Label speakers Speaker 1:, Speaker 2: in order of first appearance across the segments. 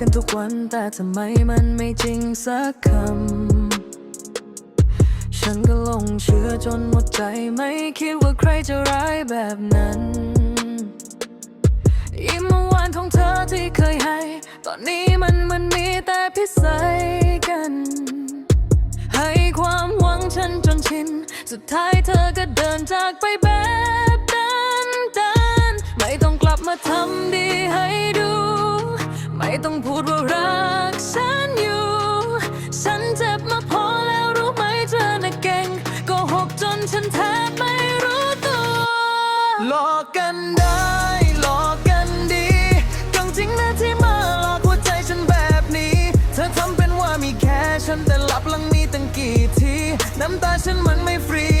Speaker 1: กันทุกวันแต่ทำไมมันไม่จริงสักคำ ฉันก็หลงเชื่อจนหมดใจไม่คิดว่าใครจะร้ายแบบนั้นยิ้มเมื่อวานของเธอที่เคยให้ ตอนนี้มันมันมีแต่พิเศษกัน ให้ความหวังฉันจนชิน สุดท้ายเธอก็เดินจากไปแบบ ต้องพูดว่ารักฉันอยู่ ฉันเจ็บมาพอแล้วรู้ไหมเธอน่ะเก่งก็หกจนฉันแทบไม่รู้ตัว หลอกกันได้หลอกกันดีกังจริงนะที่มาหลอกหัวใจฉันแบบนี้ เธอทำเป็นว่ามีแค่ฉันแต่หลับหลังมีตั้งกี่ที น้ำตาฉันมันไม่ฟรี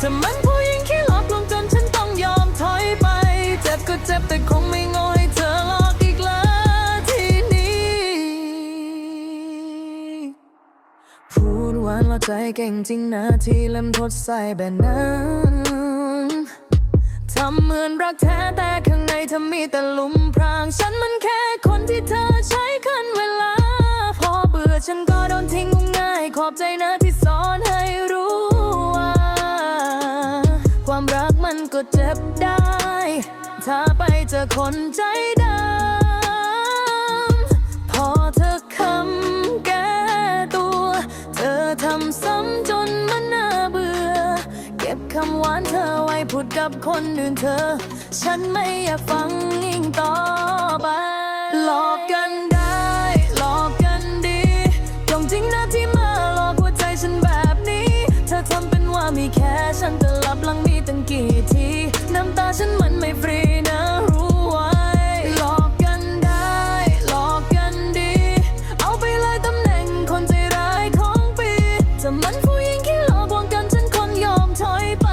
Speaker 1: ปีเธอมันผู้หญิงขี้หลอกลวงจนฉันต้องยอมถอยไป เจ็บก็เจ็บแต่คงไม่งอยเธอหลอกอีกแล้วทีนี้ พูดหวานละใจเก่งจริงนะที่เล่มทดใส่แบบนั้นทำเหมือนรักแท้แต่ข้างในเธอมีแต่ลุมพราง ฉันมันแค่คนที่เธอใช้คันเวลา พอเบื่อฉันก็โดนทิ้งง่ายขอบใจนะ ก็เจ็บได้ ถ้าไปเจอคนใจดำพอเธอคำแก้ตัว เธอทำซ้ำจนมันน่าเบื่อ เก็บคำหวานเธอไว้พูดกับคนอื่นเธอ ฉันไม่อยากฟังยิ่งต่อไปหลอก ทำเป็นว่ามีแค่ฉันแต่ลับหลังมีตั้งกี่ที น้ำตาฉันมันไม่ฟรีนะรู้ไว้ หลอกกันได้ หลอกกันดี เอาไปเลยตำแหน่งคนใจร้ายของปีจะมันผู้หญิงที่หลอกลวงกันฉันคนยอมถอยไป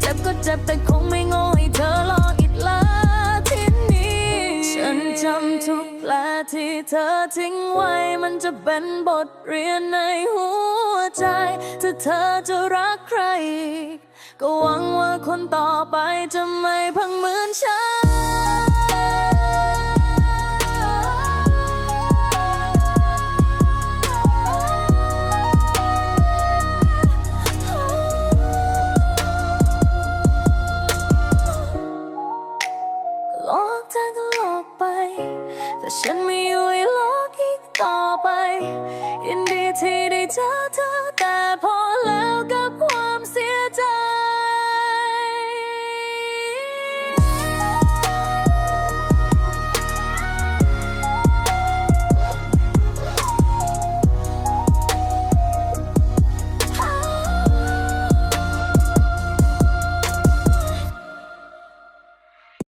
Speaker 1: เจ็บก็เจ็บแต่คงไม่โง่ให้เธอหลอกอีกแล้วทีนี้ ฉันจำทุกแผลที่เธอทิ้งไว้มันจะเป็นบทเรียนในหัว ใจถ้าเธอจะรักใครอีกก็หวังว่าคนต่อไปจะไม่พังเหมือนฉันหลอกเธอก็หลอกไป แต่ฉันไม่อยู่ให้หลอก ต่อไปยินดีที่ได้เจอเธอแต่พอแล้วก็